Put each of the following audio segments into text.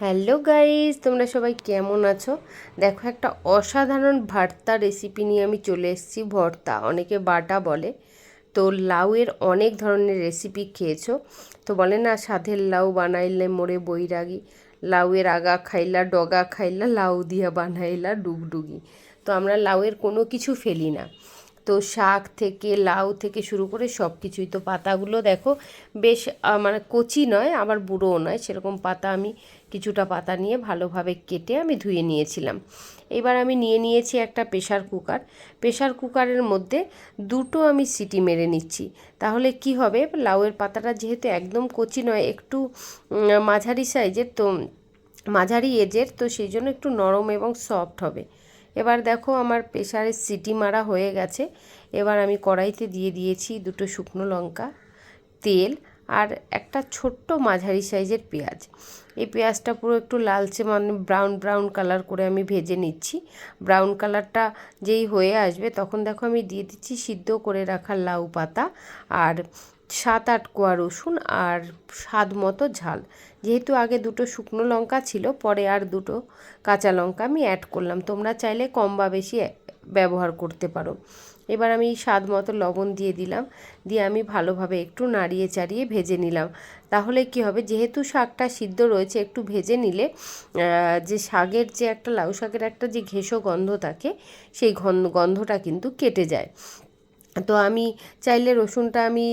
Hello guys, তোমরা সবাই কেমন আছো? দেখো, একটা অসাধারণ ভর্তা রেসিপি নিয়ে আমি চলে এসেছি ভর্তা। অনেকে বাটা বলে। তো লাউয়ের অনেক ধরনের রেসিপি খেয়েছো। তো বলে না, সাধের লাউ বানাইলে মোড়ে বৈরাগী। লাউয়ের আগা খাইলা, ডগা খাইলা, লাউ দিয়া বানাইলা ডুগডুগি। তো আমরা লাউয়ের কোনো কিছু ফেলি না। তো শাক থেকে, লাউ থেকে শুরু করে সব কিছুই তো পাতাগুলো দেখো বেশ মানে কচি নয়, আবার বুড়োও নয়। সেরকম পাতা আমি, কিছুটা পাতা নিয়ে ভালোভাবে কেটে আমি ধুয়ে নিয়েছিলাম। এবার আমি নিয়ে নিয়েছি একটা প্রেশার কুকার। প্রেশার কুকারের মধ্যে দুটো আমি সিটি মেরে নিচ্ছি। তাহলে কি হবে, লাউয়ের পাতাটা যেহেতু একদম কচি নয়, একটু মাঝারি সাইজের তো মাঝারি এজের তো সেই জন্য একটু নরম এবং সফট হবে। এবার দেখো আমার প্রেশারে সিটি মারা হয়ে গেছে। এবার আমি কড়াইতে দিয়ে দিয়েছি দুটো শুকনো লঙ্কা, তেল আর একটা ছোট্ট মাঝারি সাইজের পেঁয়াজ। এই পেঁয়াজটা পুরো একটু লালচে মানে ব্রাউন ব্রাউন কালার করে আমি ভেজে নিচ্ছি। ব্রাউন কালারটা যেই হয়ে আসবে তখন দেখো আমি দিয়ে দিচ্ছি সিদ্ধ করে রাখা লাউ পাতা আর সাত আট কোয়া রসুন আর স্বাদ মতো ঝাল। যেহেতু আগে দুটো শুকনো লঙ্কা ছিল, পরে আর দুটো কাঁচা লঙ্কা আমি অ্যাড করলাম। তোমরা চাইলে কম বা বেশি ব্যবহার করতে পারো। এবার আমি স্বাদ মতো লবণ দিয়ে দিলাম। দিয়ে আমি ভালোভাবে একটু নাড়িয়ে চাড়িয়ে ভেজে নিলাম। তাহলে কি হবে, যেহেতু শাকটা সিদ্ধ রয়েছে, একটু ভেজে নিলে যে শাকের যে একটা লাউ শাকের একটা যে ঘেঁষো গন্ধ থাকে, সেই গন্ধটা কিন্তু কেটে যায়। তো আমি চাইলে রসুনটা আমি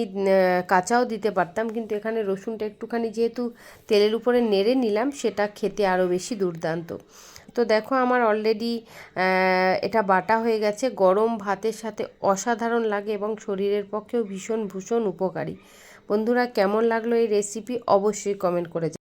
কাঁচাও দিতে পারতাম, কিন্তু এখানে রসুনটা একটুখানি যেহেতু তেলের উপরে নেড়ে নিলাম, সেটা খেতে আরও বেশি দুর্দান্ত। তো দেখো আমার অলরেডি এটা বাটা হয়ে গেছে, গরম ভাতের সাথে অসাধারণ লাগে এবং শরীরের পক্ষেও ভীষণ ভীষণ উপকারী। বন্ধুরা, কেমন লাগল এই রেসিপি অবশ্যই কমেন্ট করে